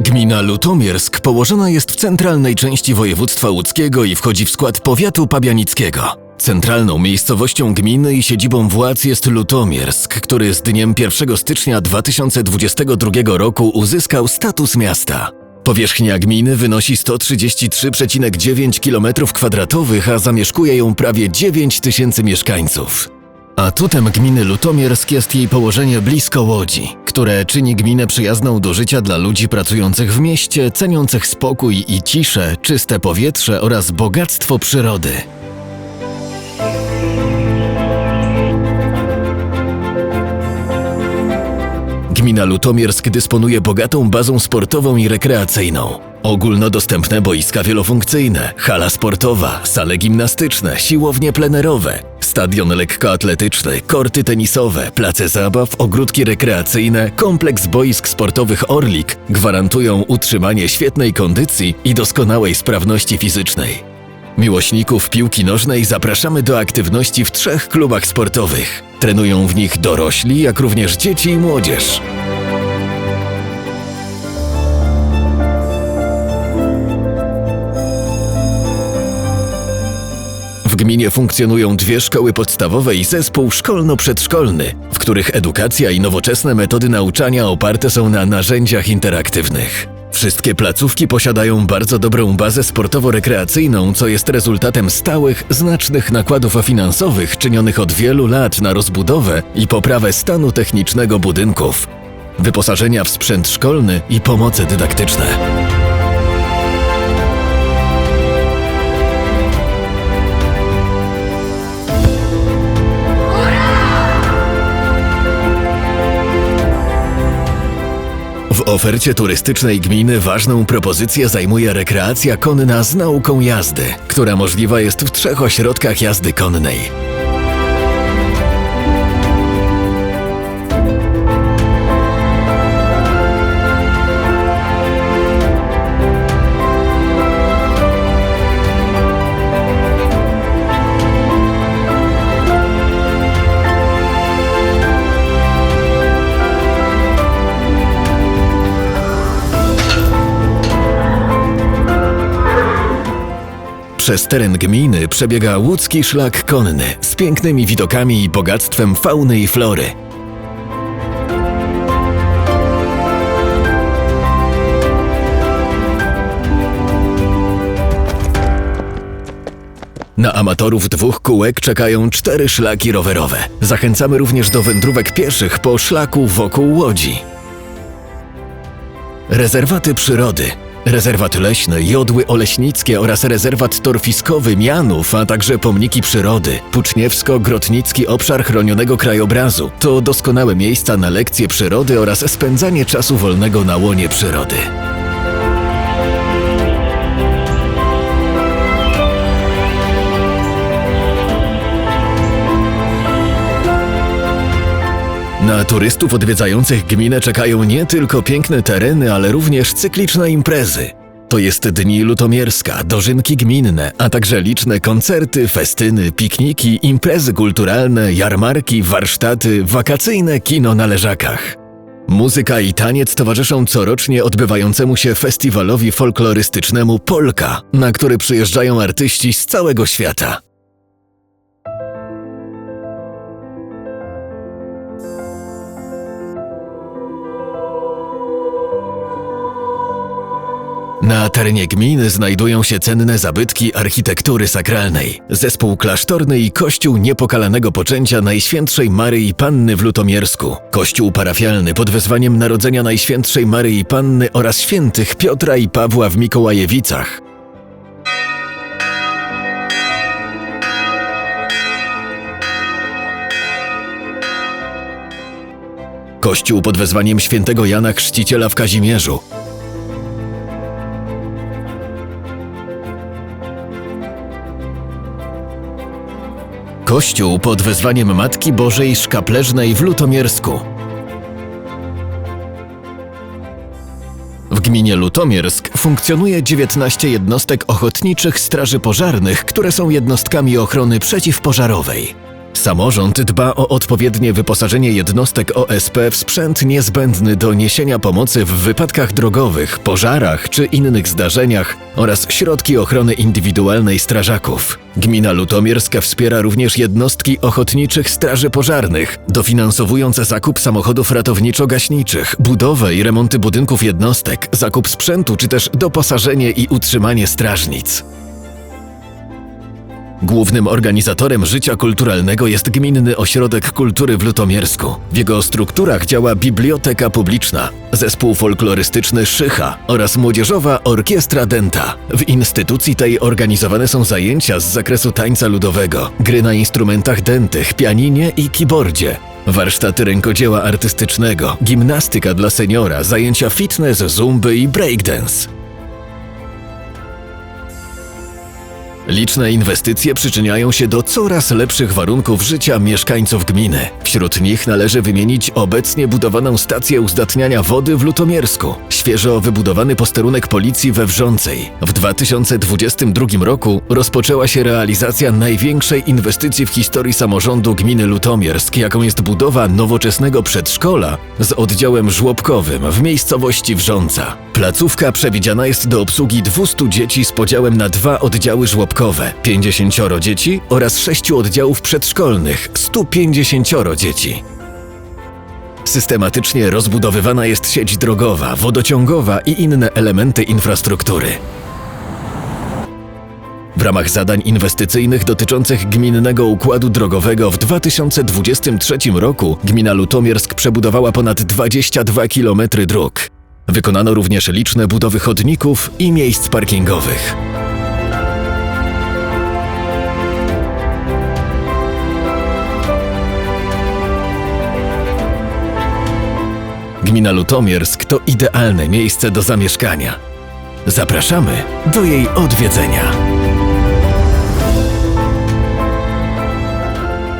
Gmina Lutomiersk położona jest w centralnej części województwa łódzkiego i wchodzi w skład powiatu pabianickiego. Centralną miejscowością gminy i siedzibą władz jest Lutomiersk, który z dniem 1 stycznia 2022 roku uzyskał status miasta. Powierzchnia gminy wynosi 133,9 km2, a zamieszkuje ją prawie 9 tysięcy mieszkańców. Atutem gminy Lutomiersk jest jej położenie blisko Łodzi, które czyni gminę przyjazną do życia dla ludzi pracujących w mieście, ceniących spokój i ciszę, czyste powietrze oraz bogactwo przyrody. Gmina Lutomiersk dysponuje bogatą bazą sportową i rekreacyjną. Ogólnodostępne boiska wielofunkcyjne, hala sportowa, sale gimnastyczne, siłownie plenerowe, stadion lekkoatletyczny, korty tenisowe, place zabaw, ogródki rekreacyjne, kompleks boisk sportowych Orlik gwarantują utrzymanie świetnej kondycji i doskonałej sprawności fizycznej. Miłośników piłki nożnej zapraszamy do aktywności w trzech klubach sportowych. Trenują w nich dorośli, jak również dzieci i młodzież. W gminie funkcjonują dwie szkoły podstawowe i zespół szkolno-przedszkolny, w których edukacja i nowoczesne metody nauczania oparte są na narzędziach interaktywnych. Wszystkie placówki posiadają bardzo dobrą bazę sportowo-rekreacyjną, co jest rezultatem stałych, znacznych nakładów finansowych czynionych od wielu lat na rozbudowę i poprawę stanu technicznego budynków, wyposażenia w sprzęt szkolny i pomoce dydaktyczne. Ofercie turystycznej gminy ważną propozycję zajmuje rekreacja konna z nauką jazdy, która możliwa jest w trzech ośrodkach jazdy konnej. Przez teren gminy przebiega łódzki szlak konny z pięknymi widokami i bogactwem fauny i flory. Na amatorów dwóch kółek czekają cztery szlaki rowerowe. Zachęcamy również do wędrówek pieszych po szlaku wokół Łodzi. Rezerwaty przyrody. Rezerwat leśny, jodły oleśnickie oraz rezerwat torfiskowy Mianów, a także pomniki przyrody, Puczniewsko-Grotnicki Obszar Chronionego Krajobrazu to doskonałe miejsca na lekcje przyrody oraz spędzanie czasu wolnego na łonie przyrody. Turystów odwiedzających gminę czekają nie tylko piękne tereny, ale również cykliczne imprezy. To jest Dni Lutomierska, dożynki gminne, a także liczne koncerty, festyny, pikniki, imprezy kulturalne, jarmarki, warsztaty, wakacyjne kino na leżakach. Muzyka i taniec towarzyszą corocznie odbywającemu się festiwalowi folklorystycznemu Polka, na który przyjeżdżają artyści z całego świata. Na terenie gminy znajdują się cenne zabytki architektury sakralnej, zespół klasztorny i kościół niepokalanego poczęcia Najświętszej Maryi Panny w Lutomiersku, kościół parafialny pod wezwaniem Narodzenia Najświętszej Maryi Panny oraz świętych Piotra i Pawła w Mikołajewicach. Kościół pod wezwaniem świętego Jana Chrzciciela w Kazimierzu, Kościół pod wezwaniem Matki Bożej Szkapleżnej w Lutomiersku. W gminie Lutomiersk funkcjonuje 19 jednostek ochotniczych straży pożarnych, które są jednostkami ochrony przeciwpożarowej. Samorząd dba o odpowiednie wyposażenie jednostek OSP w sprzęt niezbędny do niesienia pomocy w wypadkach drogowych, pożarach czy innych zdarzeniach oraz środki ochrony indywidualnej strażaków. Gmina Lutomierska wspiera również jednostki ochotniczych straży pożarnych, dofinansowując zakup samochodów ratowniczo-gaśniczych, budowę i remonty budynków jednostek, zakup sprzętu czy też doposażenie i utrzymanie strażnic. Głównym organizatorem życia kulturalnego jest Gminny Ośrodek Kultury w Lutomiersku. W jego strukturach działa Biblioteka Publiczna, Zespół Folklorystyczny Szycha oraz Młodzieżowa Orkiestra Denta. W instytucji tej organizowane są zajęcia z zakresu tańca ludowego, gry na instrumentach dętych, pianinie i keyboardzie, warsztaty rękodzieła artystycznego, gimnastyka dla seniora, zajęcia fitness, zumby i breakdance. Liczne inwestycje przyczyniają się do coraz lepszych warunków życia mieszkańców gminy. Wśród nich należy wymienić obecnie budowaną stację uzdatniania wody w Lutomiersku, świeżo wybudowany posterunek policji we Wrzącej. W 2022 roku rozpoczęła się realizacja największej inwestycji w historii samorządu gminy Lutomiersk, jaką jest budowa nowoczesnego przedszkola z oddziałem żłobkowym w miejscowości Wrząca. Placówka przewidziana jest do obsługi 200 dzieci z podziałem na dwa oddziały żłobkowe, 50 dzieci oraz 6 oddziałów przedszkolnych, 150 dzieci. Systematycznie rozbudowywana jest sieć drogowa, wodociągowa i inne elementy infrastruktury. W ramach zadań inwestycyjnych dotyczących gminnego układu drogowego w 2023 roku gmina Lutomiersk przebudowała ponad 22 km dróg. Wykonano również liczne budowy chodników i miejsc parkingowych. Gmina Lutomiersk to idealne miejsce do zamieszkania. Zapraszamy do jej odwiedzenia.